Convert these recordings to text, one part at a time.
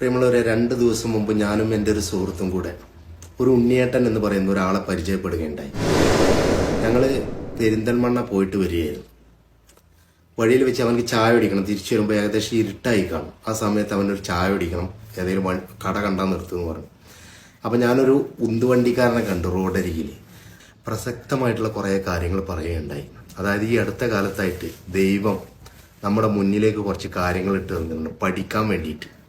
പ്രിയമുള്ളവരെ രണ്ട് ദിവസം മുമ്പ് ഞാനും എന്റെ ഒരു സുഹൃത്തും കൂടെ ഒരു ഉണ്ണിയേട്ടൻ എന്ന് പറയുന്ന ഒരാളെ പരിചയപ്പെടുകയുണ്ടായി. ഞങ്ങൾ പെരിന്തൽമണ്ണ പോയിട്ട് വരികയായിരുന്നു. വഴിയിൽ വെച്ച് അവനക്ക് ചായ ഒടിക്കണം തിരിച്ചു വരുമ്പോൾ ഏകദേശം ഇരുട്ടായി കാണും. ആ സമയത്ത് അവനൊരു ചായ ഒടിക്കണം ഏതെങ്കിലും കട കണ്ടാൽ നിർത്തുമെന്ന് പറഞ്ഞു. അപ്പം ഞാനൊരു ഉന്തുവണ്ടിക്കാരനെ കണ്ടു റോഡരികിൽ പ്രസക്തമായിട്ടുള്ള കുറേ കാര്യങ്ങൾ പറയുകയുണ്ടായി. അതായത് ഈ അടുത്ത കാലത്തായിട്ട് ദൈവം നമ്മുടെ മുന്നിലേക്ക് കുറച്ച് കാര്യങ്ങൾ ഇട്ട് തന്നിട്ടുണ്ട് പഠിക്കാൻ വേണ്ടിയിട്ട്.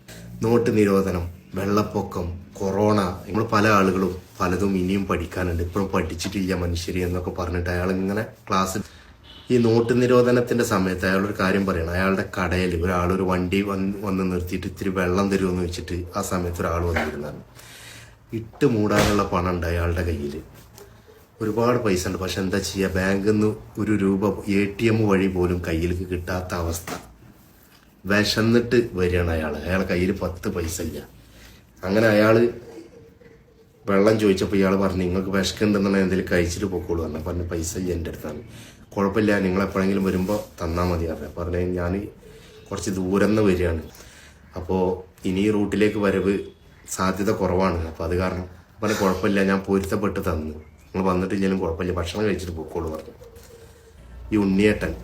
നോട്ട് നിരോധനം വെള്ളപ്പൊക്കം കൊറോണ നമ്മൾ പല ആളുകളും പലതും ഇനിയും പഠിക്കാനുണ്ട്. ഇപ്പോഴും പഠിച്ചിട്ടില്ല മനുഷ്യർ എന്നൊക്കെ പറഞ്ഞിട്ട് അയാൾ ഇങ്ങനെ ക്ലാസ് ഈ നോട്ട് നിരോധനത്തിന്റെ സമയത്ത് അയാൾ ഒരു കാര്യം പറയണം. അയാളുടെ കടയിൽ ഒരാൾ ഒരു വണ്ടി വന്ന് വന്ന് നിർത്തിയിട്ട് ഇത്തിരി വെള്ളം തരുമെന്ന് വെച്ചിട്ട് ആ സമയത്ത് ഒരാൾ വന്നിരുന്നാണ് ഇട്ട് മൂടാനുള്ള പണം ഉണ്ട് അയാളുടെ കയ്യിൽ ഒരുപാട് പൈസ ഉണ്ട്. പക്ഷെ എന്താ ചെയ്യുക ബാങ്കിൽ നിന്ന് ഒരു രൂപ എ ടി എം വഴി പോലും കയ്യിലേക്ക് കിട്ടാത്ത അവസ്ഥ. വിശന്നിട്ട് വരികയാണ് അയാൾ അയാളെ കയ്യിൽ പത്ത് പൈസ ഇല്ല. അങ്ങനെ അയാൾ വെള്ളം ചോദിച്ചപ്പോൾ ഇയാൾ പറഞ്ഞു നിങ്ങൾക്ക് വിശക്കുണ്ടെന്നുണ്ടെങ്കിൽ എന്തെങ്കിലും കഴിച്ചിട്ട് പൊക്കോളൂ പറഞ്ഞു പറഞ്ഞു. പൈസ ഇല്ല എന്റെ അടുത്താണ്. കുഴപ്പമില്ല നിങ്ങൾ എപ്പോഴെങ്കിലും വരുമ്പോൾ തന്നാൽ മതി പറഞ്ഞു. പറഞ്ഞു ഞാൻ കുറച്ച് ദൂരം നിന്ന് വരികയാണ്. അപ്പോൾ ഇനി റൂട്ടിലേക്ക് വരവ് സാധ്യത കുറവാണ്. അപ്പോൾ അത് കാരണം പറഞ്ഞു കുഴപ്പമില്ല ഞാൻ പൊരുത്തപ്പെട്ട് തന്നു. നിങ്ങൾ വന്നിട്ടില്ലെങ്കിലും കുഴപ്പമില്ല ഭക്ഷണം കഴിച്ചിട്ട് പൊക്കോളൂ പറഞ്ഞു. ഈ ഉണ്ണിയേട്ടൻ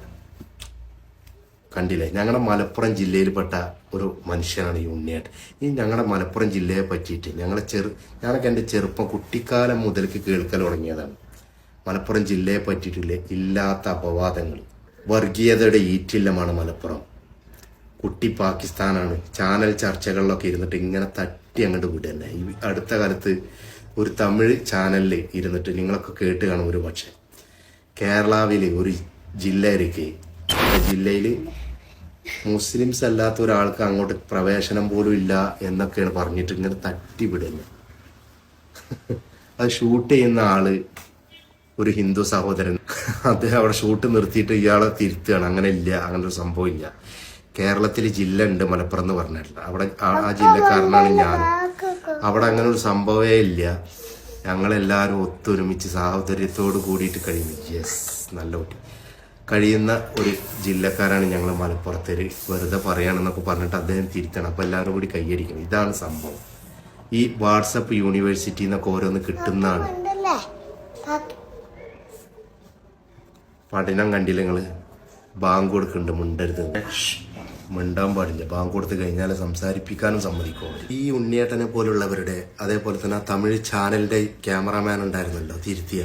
കണ്ടില്ലേ? ഞങ്ങളുടെ മലപ്പുറം ജില്ലയിൽപ്പെട്ട ഒരു മനുഷ്യനാണ് ഈ ഉണ്ണിയേട്ടൻ. ഈ ഞങ്ങളുടെ മലപ്പുറം ജില്ലയെ പറ്റിയിട്ട് ഞങ്ങളെ ചെറു ഞാനൊക്കെ എന്റെ ചെറുപ്പം കുട്ടിക്കാലം മുതൽക്ക് കേൾക്കൽ തുടങ്ങിയതാണ്. മലപ്പുറം ജില്ലയെ പറ്റിയിട്ടില്ല? ഇല്ലാത്ത അപവാദങ്ങൾ. വർഗീയതയുടെ ഈറ്റില്ലമാണ് മലപ്പുറം. കുട്ടി പാകിസ്ഥാനാണ്. ചാനൽ ചർച്ചകളിലൊക്കെ ഇരുന്നിട്ട് ഇങ്ങനെ തട്ടി അങ്ങോട്ട് വിടുന്നെ. ഈ അടുത്ത കാലത്ത് ഒരു തമിഴ് ചാനലിൽ ഇരുന്നിട്ട് നിങ്ങളൊക്കെ കേട്ട് കാണും ഒരു പക്ഷേ കേരളാവിൽ ഒരു ജില്ല ഇരിക്കെ ജില്ലയിൽ മുസ്ലിംസ് അല്ലാത്ത ഒരാൾക്ക് അങ്ങോട്ട് പ്രവേശനം പോലും ഇല്ല എന്നൊക്കെയാണ് പറഞ്ഞിട്ട് ഇങ്ങനെ തട്ടിവിടുന്നത് അത് ഷൂട്ട് ചെയ്യുന്ന ആൾ ഒരു ഹിന്ദു സഹോദരൻ. അദ്ദേഹം അവിടെ ഷൂട്ട് നിർത്തിയിട്ട് ഇയാളെ തിരുത്തുകയാണ്. അങ്ങനെ ഇല്ല. അങ്ങനെ ഒരു സംഭവം ഇല്ല. കേരളത്തിൽ ജില്ല ഉണ്ട് മലപ്പുറം എന്ന് പറഞ്ഞിട്ടില്ല. അവിടെ ആ- ജില്ലക്കാരനാണ് ഞാൻ. അവിടെ അങ്ങനെ ഒരു സംഭവമേ ഇല്ല. ഞങ്ങളെല്ലാവരും ഒത്തൊരുമിച്ച് സാഹോദര്യത്തോട് കൂടിയിട്ട് കഴിയുന്നു യെസ് നല്ല കുട്ടി. കഴിയുന്ന ഒരു ജില്ലക്കാരാണ് ഞങ്ങൾ മലപ്പുറത്തേര്. വെറുതെ പറയണമെന്നൊക്കെ പറഞ്ഞിട്ട് അദ്ദേഹം തിരുത്തണം അപ്പോൾ എല്ലാവരും കൂടി കൈയടിക്കണം. ഇതാണ് സംഭവം. ഈ വാട്സപ്പ് യൂണിവേഴ്സിറ്റി എന്നൊക്കെ ഓരോന്ന് കിട്ടുന്നതാണ്. പഠനം കണ്ടില്ല നിങ്ങൾ? ബാങ്ക് കൊടുക്കുന്നുണ്ട് മിണ്ടരുത്. മിണ്ടാൻ പാടില്ല. ബാങ്ക് കൊടുത്ത് കഴിഞ്ഞാൽ സംസാരിപ്പിക്കാനും സമ്മതിക്കും ഈ ഉണ്ണിയേട്ടനെ പോലുള്ളവരുടെ അതേപോലെ തന്നെ തമിഴ് ചാനലിന്റെ ക്യാമറാമാൻ ഉണ്ടായിരുന്നല്ലോ തിരുത്തിയ.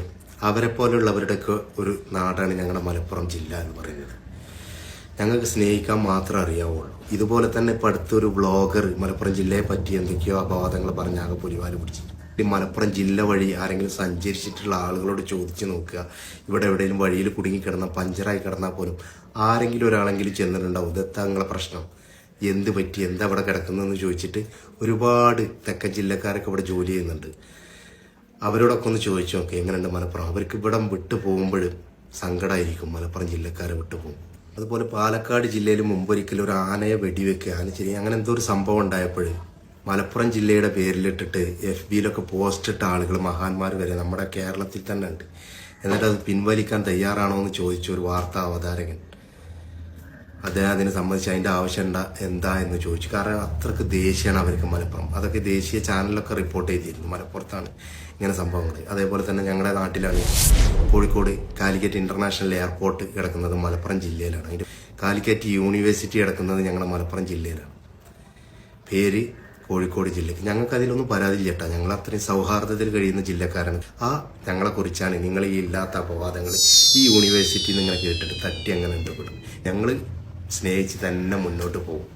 അവരെ പോലുള്ളവരുടെയൊക്കെ ഒരു നാടാണ് ഞങ്ങളുടെ മലപ്പുറം ജില്ല എന്ന് പറയുന്നത്. ഞങ്ങൾക്ക് സ്നേഹിക്കാൻ മാത്രം അറിയാവുള്ളൂ. ഇതുപോലെ തന്നെ ഇപ്പോൾ അടുത്തൊരു ബ്ലോഗർ മലപ്പുറം ജില്ലയെ പറ്റി എന്തൊക്കെയോ അപവാദങ്ങൾ പറഞ്ഞാകെ പുലിവാൽ പിടിച്ചു ഈ മലപ്പുറം ജില്ല വഴി ആരെങ്കിലും സഞ്ചരിച്ചിട്ടുള്ള ആളുകളോട് ചോദിച്ചു നോക്കുക. ഇവിടെ എവിടെയെങ്കിലും വഴിയിൽ കുടുങ്ങിക്കിടന്ന പഞ്ചറായി കിടന്നാൽ പോലും ആരെങ്കിലും ഒരാളെങ്കിലും ചെന്നിട്ടുണ്ടാവും. ഇതെത്താ നിങ്ങളെ പ്രശ്നം. എന്ത് പറ്റി? എന്താ അവിടെ കിടക്കുന്നതെന്ന് ചോദിച്ചിട്ട് ഒരുപാട് തെക്കൻ ജില്ലക്കാരൊക്കെ ഇവിടെ ജോലി ചെയ്യുന്നുണ്ട്. അവരോടൊക്കെ ഒന്ന് ചോദിച്ചു നോക്കി എങ്ങനെയുണ്ട് മലപ്പുറം? അവർക്ക് ഇവിടെ വിട്ടു പോകുമ്പോഴും സങ്കടമായിരിക്കും മലപ്പുറം ജില്ലക്കാരെ വിട്ടു പോകും. അതുപോലെ പാലക്കാട് ജില്ലയിൽ മുമ്പൊരിക്കലും ഒരു ആനയെ വെടിവെക്കുക ആനച്ചിരി അങ്ങനെ എന്തോ ഒരു സംഭവം ഉണ്ടായപ്പോൾ മലപ്പുറം ജില്ലയുടെ പേരിലിട്ടിട്ട് എഫ് ബിയിലൊക്കെ പോസ്റ്റ് ഇട്ട ആളുകൾ മഹാന്മാർ വരെ നമ്മുടെ കേരളത്തിൽ തന്നെ ഉണ്ട്. എന്നിട്ട് അത് പിൻവലിക്കാൻ തയ്യാറാണോ എന്ന് ചോദിച്ച ഒരു വാർത്താ അവതാരകൻ അദ്ദേഹം അതിനെ സംബന്ധിച്ച് അതിന്റെ ആവശ്യം എന്താ എന്താ എന്ന് ചോദിച്ചു. കാരണം അത്രയ്ക്ക് ദേഷ്യമാണ് അവർക്ക് മലപ്പുറം. അതൊക്കെ ദേശീയ ചാനലിലൊക്കെ റിപ്പോർട്ട് ചെയ്തിരുന്നു മലപ്പുറത്താണ് ഇങ്ങനെ സംഭവങ്ങൾ അതേപോലെ തന്നെ ഞങ്ങളുടെ നാട്ടിലാണ് കോഴിക്കോട് കാലിക്കറ്റ് ഇന്റർനാഷണൽ എയർപോർട്ട് കിടക്കുന്നത് മലപ്പുറം ജില്ലയിലാണ്. അതിന്റെ കാലിക്കറ്റ് യൂണിവേഴ്സിറ്റി കിടക്കുന്നത് ഞങ്ങളുടെ മലപ്പുറം ജില്ലയിലാണ്. പേര് കോഴിക്കോട് ജില്ലക്ക്. ഞങ്ങൾക്ക് അതിലൊന്നും പരാതിയില്ല കേട്ടോ ഞങ്ങൾ അത്രയും സൗഹാർദ്ദത്തിൽ കഴിയുന്ന ജില്ലക്കാരാണ്. ആ ഞങ്ങളെ കുറിച്ചാണ് നിങ്ങൾ ഈ ഇല്ലാത്ത അപവാദങ്ങൾ ഈ യൂണിവേഴ്സിറ്റിയിൽ നിന്ന് ഇങ്ങനെ കേട്ടിട്ട് തട്ടി അങ്ങനെ ഇഷ്ടപ്പെടും ഞങ്ങൾ സ്നേഹിച്ച് തന്നെ മുന്നോട്ട് പോകും.